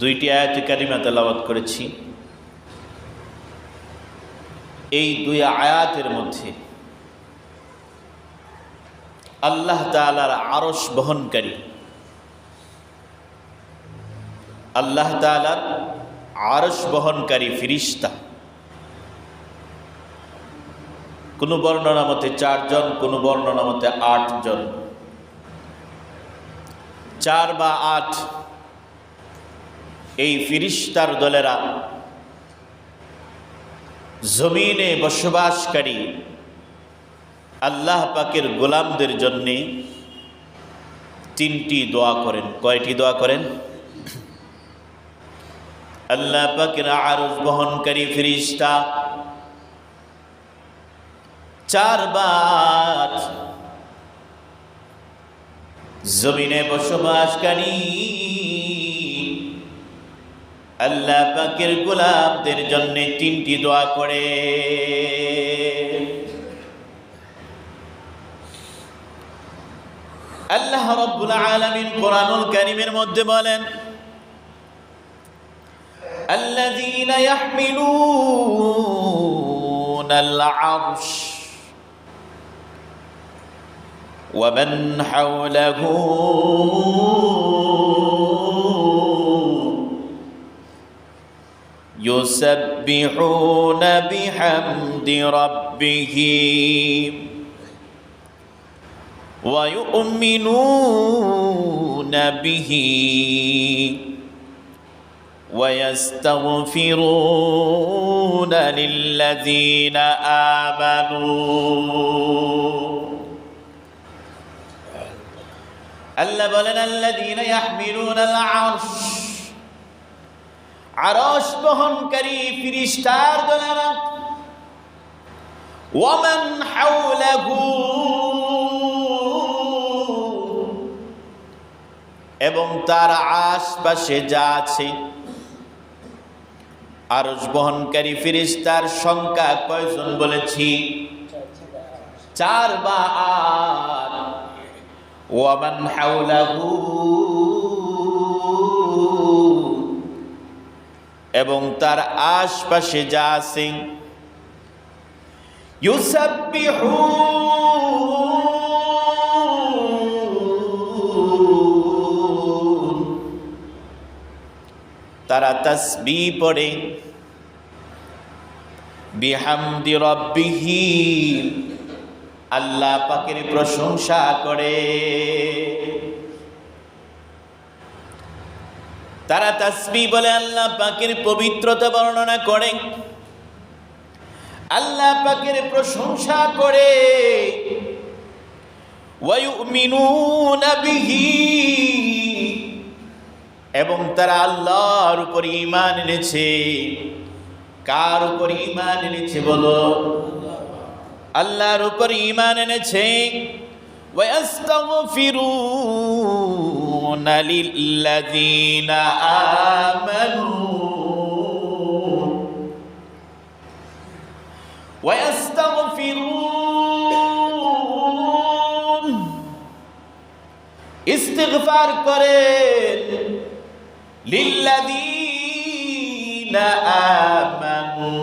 দুইটি আয়াত কারিমা তেলাওয়াত করেছি। এই দুই আয়াতের মধ্যে আল্লাহ তালার আরস বহনকারী, আল্লাহ তালার আরস বহনকারী ফিরিস্তা। কোনো বর্ণনা মতে চারজন, কোনো বর্ণনা মতে আটজন। চার বা আট এই ফিরিস্তার দলেরা জমিনে বসবাসকারী আল্লাহ পাকের গোলামদের জন্যে তিনটি দোয়া করেন। কয়টি দোয়া করেন? আল্লাহ পাকের আরজ বহনকারী ফিরিস্তা চারবার জমিনে বসবাসকারী আল্লাহ পাকের গোলাপদের জন্য তিনটি দোয়া করে আল্লাহ রব্বুল আলামিন কোরআনুল কারীমের মধ্যে বলেন الذين يحملون العرش ومن حوله يسبحون بحمد ربهم ويؤمنون به ويستغفرون للذين آمنوا. ألا بلنا الذين يحملون العرش. আরশ বহনকারী ফিরিস্তার দলেরা। ওয়ামান হাওলাহু। এবং তার আশপাশে যা আছে, আরশ বহনকারী ফিরিস্তার সংখ্যা কয়জন বলেছি? চার বা আট। ওয়ামান হাওলাহু। এবং তার আশপাশে যা আছে। তারা তসবি পড়ে। বিহামদি রব্বিহি। আল্লাহ পাকের প্রশংসা করে। তারা তসবি বলে আল্লাহ পাকের পবিত্রতা বর্ণনা করে। আল্লাহ পাকের প্রশংসা করে। এবং তারা আল্লাহর উপর ইমান এনেছে। কার উপর ইমান এনেছে বলো? আল্লাহর উপর ইমান এনেছে। ويستغفرون للذين آمنوا ويستغفرون استغفار করেন للذين آمنوا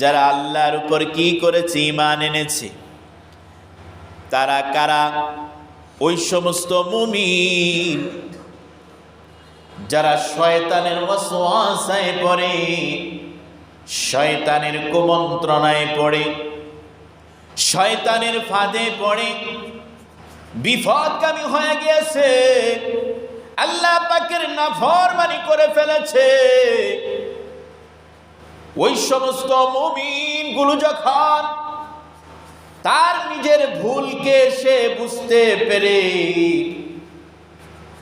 যারা আল্লাহর উপর কি করেছে ইমান এনেছে তারা কারা? ওই সমস্ত মুমিন যারা শয়তানের ওয়াসওয়াসায় পড়ে, শয়তানের কুমন্ত্রণায় পড়ে, শয়তানের ফাঁদে পড়ে, বিপদগামী হয়ে গিয়েছে। আল্লাহ পাকের নাফরমানি করে ফেলেছে। ওই সমস্ত মুমিনগুলো যখন তার নিজের ভুলকে সে বুঝতে পেরে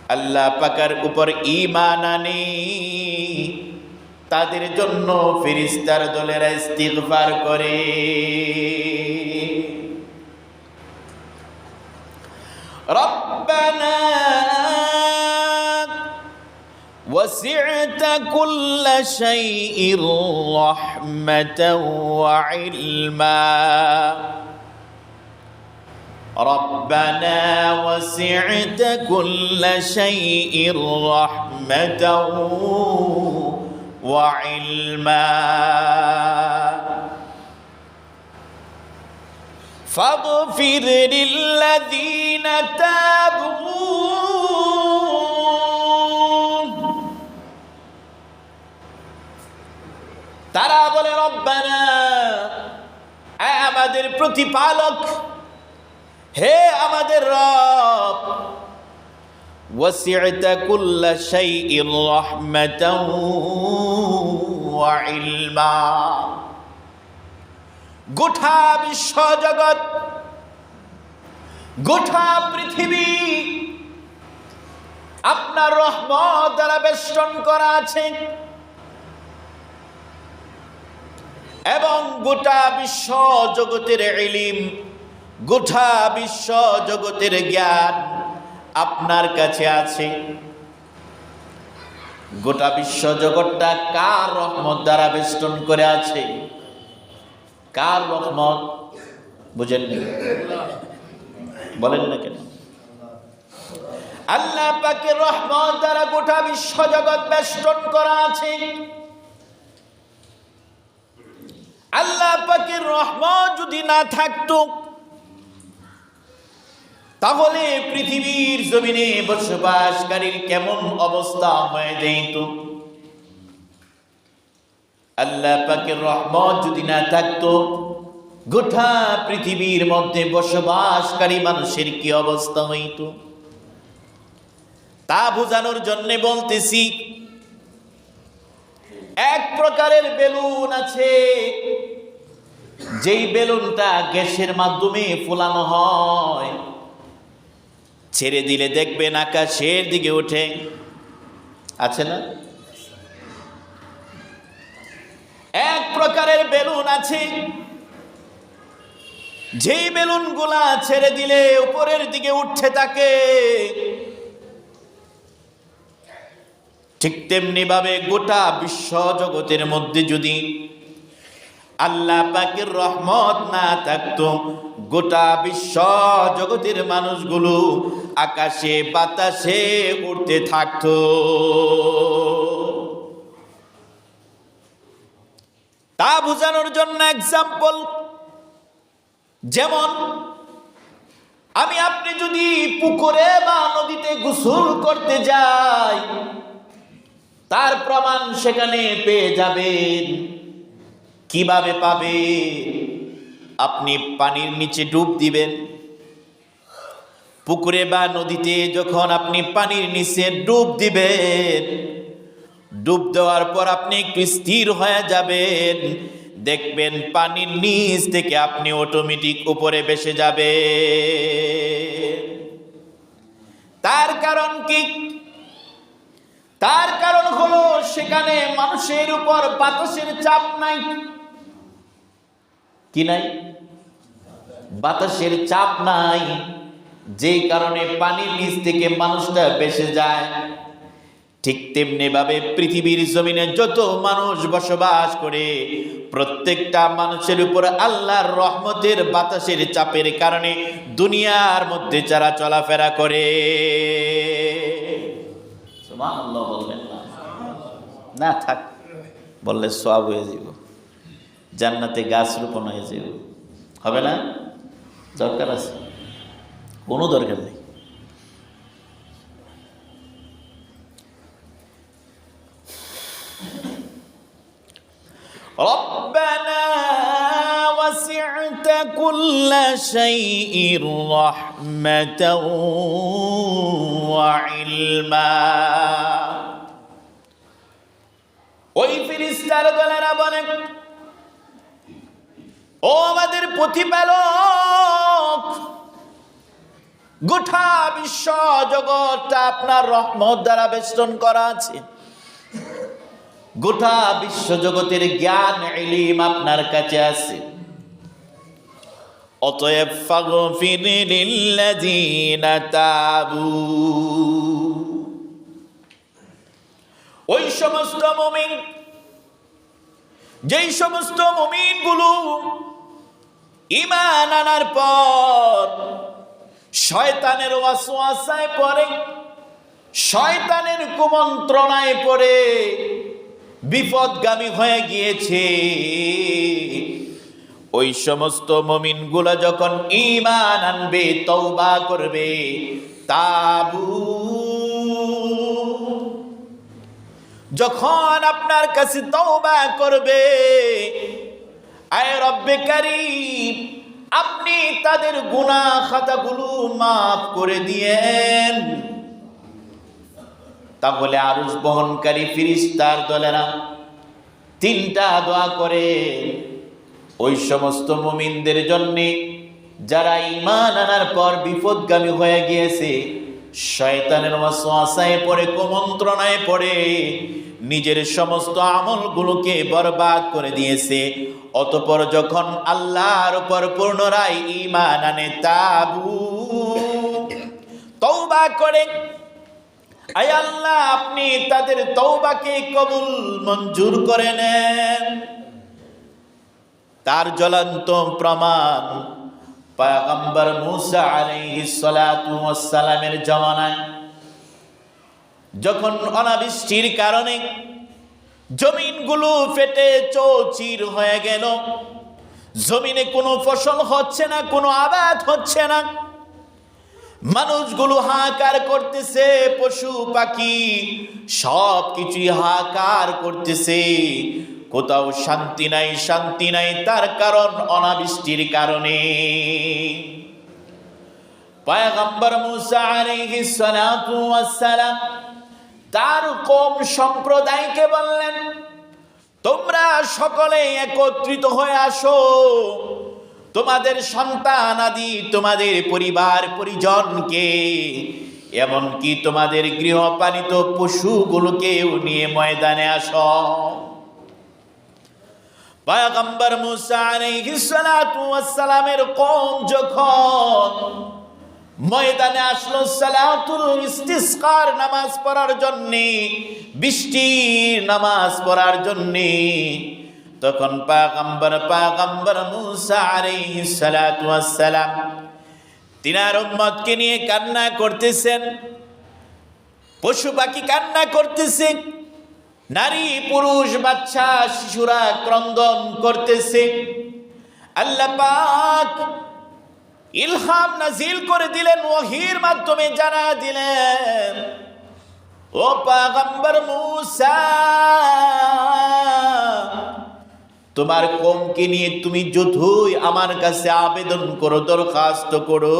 আল্লাহ পাকার উপর ইমান আনে তাদের জন্য ফিরিস্তার দলেরা ইস্তিগফার করে রব্বানা وسعت كل شيء رحمة وعلما ربنا وسعت كل شيء رحمة وعلما فاغفر للذين تابوا তারা বলে রব্বানা এ আমাদের প্রতিপালক হে আমাদের রব কুল্লা শাইইন রাহমাতাও ওয়া ইলমা। গোটা বিশ্ব জগৎ, গোটা পৃথিবী আপনার রহমত দ্বারা বেষ্টন করা আছে। এবং গোটা বিশ্ব জগতের ইলিম গোটা বিশ্ব জগতের জ্ঞান আপনার কাছে আছে। গোটা বিশ্ব জগৎটা কার রহমত দ্বারা বেষ্টন করে আছে? কার রহমত? বুঝেননি? বলেন না কেন? আল্লাহ পাকের রহমত দ্বারা গোটা বিশ্ব জগৎ বেষ্টন করা আছে। আল্লাহ পাকের রহমত যদি না থাকতো তাহলে পৃথিবীর জমিনে বসবাসকারীর কেমন অবস্থা হয়ে যেত? আল্লাহ পাকের রহমত যদি না থাকতো, গোটা পৃথিবীর মধ্যে বসবাসকারী মানুষের কি অবস্থা হইত? তা বোঝানোর জন্য বলতেছি, এক প্রকারের বেলুন আছে, যেই বেলুনটা গ্যাসের মাধ্যমে ফোলানো হয়। ছেড়ে দিলে দেখবেন আকাশের দিকে ওঠে। আছে না? এক প্রকারের বেলুন আছে। যেই বেলুনগুলা ছেড়ে দিলে উপরের দিকে উঠতে থাকে ঠিক তেমনি ভাবে গোটা বিশ্ব জগতের মধ্যে যদি আল্লাহ পাকের রহমত না থাকতো গোটা বিশ্ব জগতের মানুষগুলো আকাশে, বাতাসে উঠতে থাকতো। তা বোঝানোর জন্য এক্সাম্পল যেমন, আমি আপনি যদি পুকুরে বা নদীতে গোসল করতে যাই, তার প্রমাণ সেখানে পেয়ে যাবেন। কীভাবে পাবে আপনি পানির নিচে ডুব দিবেন। পুকুরে বা নদীতে যখন আপনি পানির নিচে ডুব দিবেন, ডুব দেওয়ার পর আপনি একটু স্থির হয়ে যাবেন। দেখবেন পানির নিচ থেকে আপনি অটোমেটিক উপরে বেসে যাবে তার কারণ কি? তার কারণ হলো সেখানে মানুষের উপর বাতাসের চাপ নাই। কি নাই? বাতাসের চাপ নাই। যেই কারণে পানির নিচ থেকে মানুষটা বেসে যায়। ঠিক তেমনি ভাবে পৃথিবীর জমিনে যত মানুষ বসবাস করে, প্রত্যেকটা মানুষের উপর আল্লাহর রহমতের বাতাসের চাপের কারণে দুনিয়ার মধ্যে যারা চলাফেরা করে। না। থাক। বললে সব হয়ে যাব জান্নাতে গাছ রোপণ হয়ে যাব হবে না দরকার আছে কোনো দরকার নেই ربنا وسعت كل شيء رحمة وعلما ওই ফিরিস্তার দলেরা বলে ও আমাদের প্রতিপালক, গোটা বিশ্ব জগৎটা আপনার রহমত দ্বারা বেষ্টন করা আছে। গোটা বিশ্ব জগতের জ্ঞান, ইলিম আপনার কাছে আছে। অতএব তাবু। ওই সমস্ত মুমিন, যেই সমস্ত মুমিনগুলো ঈমান আনার পর শয়তানের ওয়াসওয়াসায় পড়ে, শয়তানের কুমন্ত্রণায় পড়ে, বিপদগামী হয়ে গিয়েছে। ওই সমস্ত মমিনগুলো যখন ইমান আনবে, তওবা করবে, তাবু যখন আপনার কাছে তৌবা করবে আপনি তাদের গুনাহ খাতাগুলো মাফ করে দিয়েন। তাহলে আরুষ বহনকারী ফিরিস্তার দলেরা তিনটা দোয়া করে। ওই সমস্ত মুমিনদের জন্য যারা ইমান আনার পর বিপদগামী হয়ে গিয়েছে, শয়তানের ওয়াসওয়াসায় পড়ে, কুমন্ত্রণায় পড়ে, নিজের সমস্ত আমলগুলোকে বরবাদ করে দিয়েছে। অতপর যখন আল্লাহর উপর পুনরায় ইমান আনে তাবু তৌবা করে, আয় আল্লাহ, আপনি তাদের তৌবাকে কবুল মঞ্জুর করে নেন। তার জ্বলন্ত প্রমাণ পয়গম্বর মুসা সালামের জামানায়। যখন অনাবৃষ্টির কারণে জমিনগুলো ফেটে চৌচির হয়ে গেল। জমিনে কোনো ফসল হচ্ছে না, কোনো আবাদ হচ্ছে না। মানুষগুলো হাহাকার করতেছে, পশু পাখি সব কিছুই হাহাকার করতেছে। কোথাও শান্তি নাই শান্তি নাই, তার কারণ অনাবৃষ্টির কারণে। পয়গম্বর মুসা আলাইহিস সালাতু ওয়াস সালাম তার কম সম্প্রদায়কে বললেন, তোমরা সকলে একত্রিত হয়ে আসো। তোমাদের সন্তান আদি তোমাদের পরিবার পরিজনকে, এমনকি তোমাদের গৃহপালিত পশুগুলোকেও নিয়ে ময়দানে আস। পয়গম্বর মুসা আলাইহিস সালাতু ওয়াস সালামের কওম যখন ময়দানে আসলো সালাতুল ইস্তিসকার নামাজ পড়ার জন্য বৃষ্টি নামাজ পড়ার জন্য। তখন পাগম্বর পাগম্বর মুসা আলাইহিস সালাতু সালাম তিনার উম্মতকে নিয়ে কান্না করতেছেন। পশু পাখি কান্না করতেছে, নারী, পুরুষ, বাচ্চা, শিশুরা ক্রন্দন করতেছে। আল্লাহ পাক ইলহাম নাজিল করে দিলেন, ওহির মাধ্যমে জানা দিলেন, ও পাগম্বর মুসা, তোমার কমকে নিয়ে তুমি যথুই আমার কাছে আবেদন করো, দরখাস্ত করো,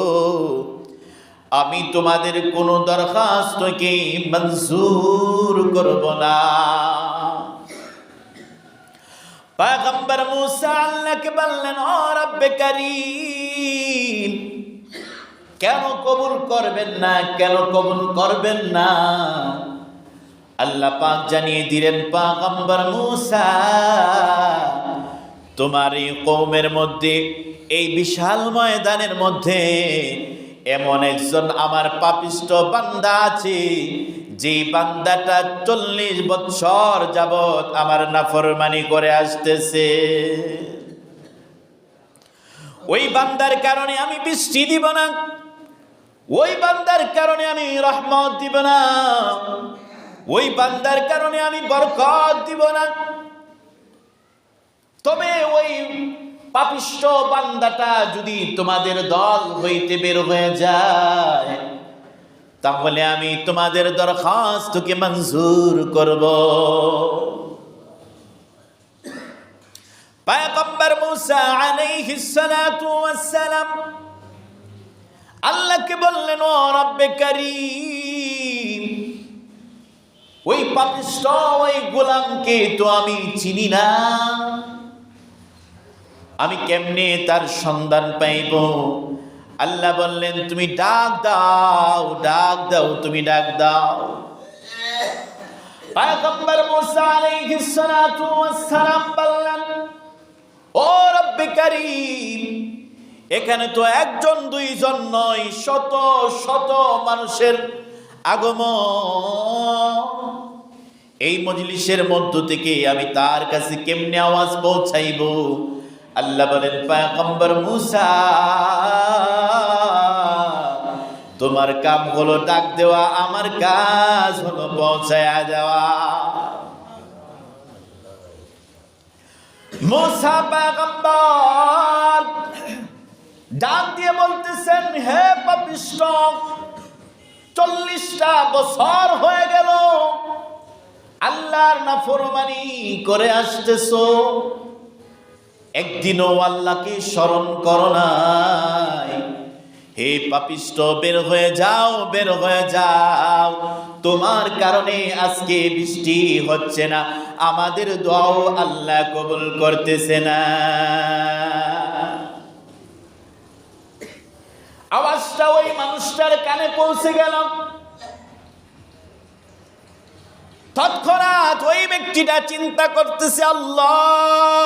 আমি তোমাদের কোনো দরখাস্তকে মঞ্জুর করব না। পাগম্বর মুসা আল্লাহকে বললেন, ও রব্বে করিম, কেন কবুল করবেন না, কেন কবুল করবেন না? আল্লাহ পাক জানিয়ে দিলেন, পাগম্বর মুসা, তোমার এই কৌমের মধ্যে, এই বিশাল ময়দানের মধ্যে, এমন একজন আমার পাপিষ্ট বান্দা আছে যে বান্দাটা চল্লিশ বৎসর যাবৎ আমার নাফরমানি করে আসতেছে। ওই বান্দার কারণে আমি বৃষ্টি দিব না। ওই বান্দার কারণে আমি রহমত দিব না। ওই বান্দার কারণে আমি বরকত দিব না। তবে ওই পাপিষ্ট বান্দাটা যদি তোমাদের দল হইতে বের হয়ে যায় তাহলে আমি তোমাদের দরখাস্তকে মঞ্জুর করব। পায়গম্বর মুসা আলাইহিস সালাতু ওয়াস সালাম আল্লাহকে বললেন, ও রব্বে করিম, ওই পাপিষ্ট, ওই গোলামকে তো আমি চিনি না। আমি কেমনে তার সন্ধান পাইব? আল্লাহ বললেন, তুমি ডাক দাও ডাক দাও, তুমি ডাক দাও। পয়গম্বর মুসা আলাইহিস সালাতু ওয়াস সালাম বললেন, ও রব্বে কারীম, এখানে তো একজন, দুইজন নয়, শত শত মানুষের আগমন। এই মজলিসের মধ্য থেকে আমি তার কাছে কেমনে আওয়াজ পৌঁছাইব? আল্লাহ বলেন, পায়গম্বর মুসা তোমার কাম হলো ডাক দেওয়া, আমার কাজ হলো পৌঁছায়া যাওয়া। মুসা পয়গম্বর ডাক দিয়ে বলতেছেন, হে পাপিষ্ট, চল্লিশটা বছর হয়ে গেল। আল্লাহর নাফরমানি করে আসতেছো। একদিনও আল্লাহকে স্মরণ করো নাই। হে পাপিষ্ট, বের হয়ে যাও, বের হয়ে যাও। তোমার কারণে আজকে বৃষ্টি হচ্ছে না। আমাদের দোয়াও আল্লাহ কবুল করতেছে না। আওয়াজটা ওই মানুষটার কানে পৌঁছে গেল। তৎক্ষণাৎ ওই ব্যক্তিটা চিন্তা করতেছে, আল্লাহ!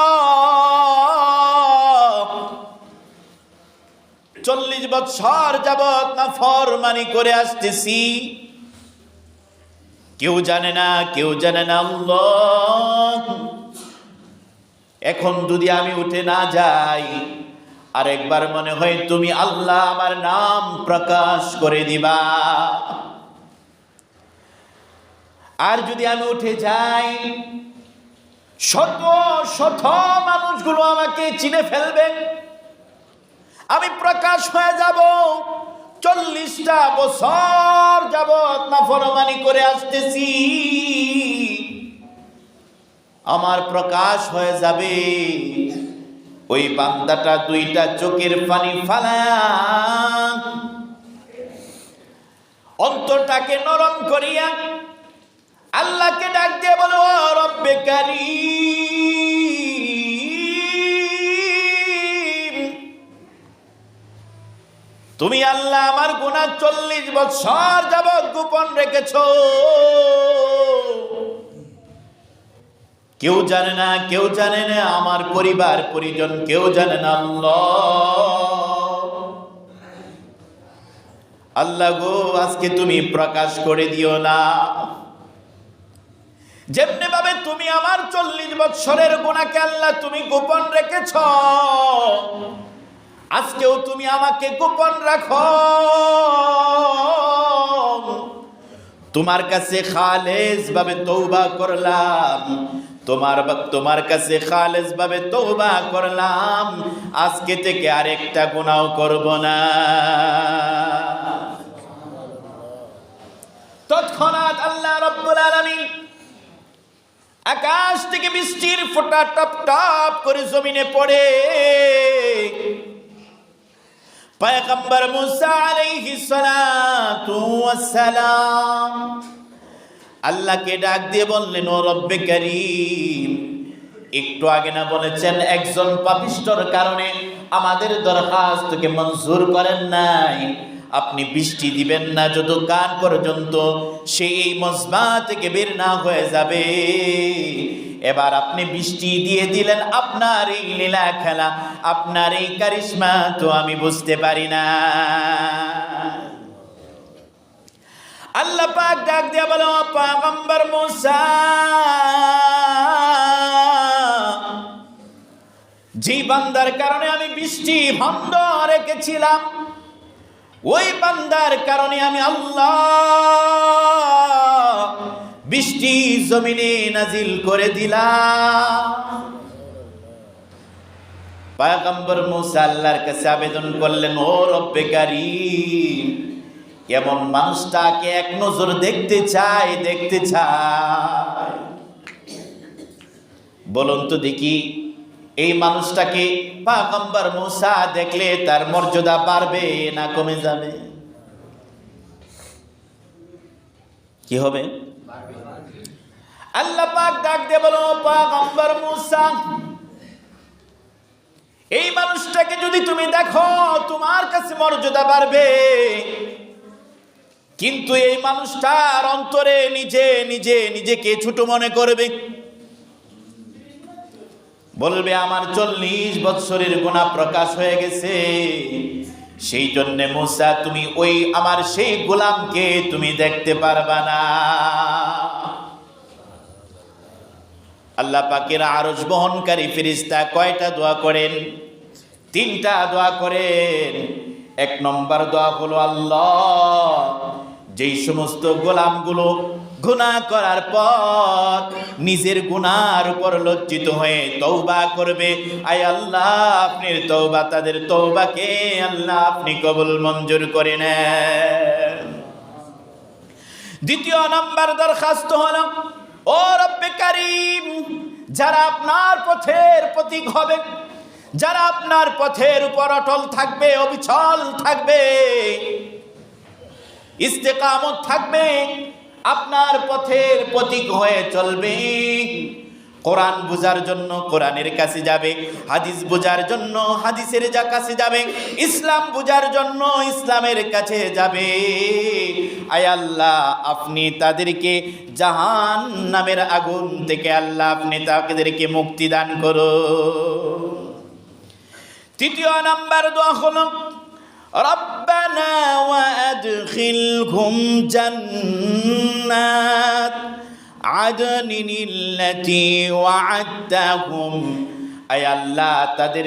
চল্লিশ বছর যাবৎ না ফরমানি করে আসতেছি। কেউ জানে না, কেউ জানে না আল্লাহ। এখন যদি আমি উঠে না যাই আর একবার মনে হয় তুমি আল্লাহ আমার নাম প্রকাশ করে দিবা। আর যদি আমি উঠে যাই, শত শত মানুষগুলো আমাকে চিনে ফেলবে। আমি প্রকাশ হয়ে যাব। চল্লিশটা বছর যাবৎ নাফরমানি করে আসতেছি। আমার প্রকাশ হয়ে যাবে। ওই বান্দাটা দুইটা চোখের পানি ফালা অন্তরটাকে নরম করিয়া আল্লাহকে ডাক দিয়ে বলো, "ও রব্বে কারীম। তুমি আল্লাহ আমার গুণা চল্লিশ বছর যাবৎ গোপন রেখেছ। কেউ জানে না, কেউ জানে না আমার পরিবার, পরিজন, কেউ জানে না আল্লাহ। গো, আজকে তুমি প্রকাশ করে দিও না। যেমনি ভাবে তুমি আমার চল্লিশ বৎসরের গোনাকে আল্লাহ তুমি গোপন রেখেছ আজকেও তুমি আমাকে গোপন রাখো। তোমার কাছে খালেজ ভাবে তৌবা করলাম। তোমার তোমার কাছে খালেজ ভাবে তৌবা করলাম। আজকে থেকে আরেকটা গুনাও করব না। তৎক্ষণাৎ আল্লাহ রব্বুল আকাশ থেকে বৃষ্টির ফোঁটা টপ টপ করে জমিনে পড়ে। পয়গম্বর মুসা সালাম আল্লাহকে ডাক দিয়ে বললেন, ও রব্বে করিম, একটু আগে না বলেছেন একজন পাপিষ্টর কারণে আমাদের দরখাস্তকে মঞ্জুর করেন নাই। আপনি বৃষ্টি দিবেন না, যত কান পর্যন্ত সেই মজমা থেকে বের না হয়ে যাবে। এবার আপনি বৃষ্টি দিয়ে দিলেন, আপনার এই লীলা খেলা, আপনার এই কারিশ্মা তো আমি বুঝতে পারি না। আল্লাহ পাক ডাক দিয়া বলো পাগম্বর মুসা কারণে আমি বৃষ্টি বন্ধ রেখেছিলাম। ওই বান্দার কারণে আমি আল্লাহ বৃষ্টি জমিনে নাজিল করে দিলাম। আল্লাহর কাছে আবেদন করলেন, ও রব্বে কারীম এমন মানুষটাকে এক নজর দেখতে চাই দেখতে চাই। বলুন তো দেখি এই মানুষটাকে পাগম্বর মুসা দেখলে তার মর্যাদা বাড়বে না কমে যাবে? কি হবে? আল্লাহ পাক ডাক দিয়ে বলো পাগম্বর মুসা, এই মানুষটাকে যদি তুমি দেখো, তোমার কাছে মর্যাদা বাড়বে। কিন্তু এই মানুষটার অন্তরে নিজে নিজে, নিজেকে ছোট মনে করবে। বলবে, আমার চল্লিশ বৎসরের গুণা প্রকাশ হয়ে গেছে। সেই জন্যে মুসা, তুমি ওই আমার সেই গোলামকে তুমি দেখতে পারবা না। আল্লাহ পাকের আরজ বহনকারী ফিরিস্তা কয়টা দোয়া করেন? তিনটা দোয়া করেন। এক নম্বর দোয়া হলো, আল্লাহ, যেই সমস্ত গোলামগুলো গুনাহ করার পর নিজের গুনার উপর লজ্জিত হয়ে তৌবা করবে। আয় আল্লাহ আপনি তৌবা তাদের তৌবাকে আল্লাহ আপনি কবুল মঞ্জুর করে নেন। দ্বিতীয় নাম্বার দরখাস্ত হলো, ও রব্বে কারিম, যারা আপনার পথের প্রতীক হবে, যারা আপনার পথের উপর অটল থাকবে, অবিচল থাকবে, ইস্তেকামত থাকবে আপনার পথের প্রতীক হয়ে চলবে। কোরআন বোঝার জন্য কোরআনের কাছে যাবে, হাদিস বোঝার জন্য হাদিসের যা কাছে যাবে, ইসলাম বোঝার জন্য ইসলামের কাছে যাবে। আয় আল্লাহ, আপনি তাদেরকে জাহান নামের আগুন থেকে আল্লাহ আপনি তাদেরকে মুক্তি দান করো তৃতীয় নাম্বার দোয়া হলো ربنا وأدخلهم جنات عدن التي وعدتهم আয় আল্লাহ তাদের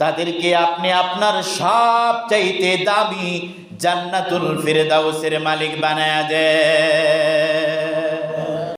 তাদেরকে আপনি আপনার সব চাইতে দামি জান্নাতুল ফিরদাউসের মালিক বানায়া দেন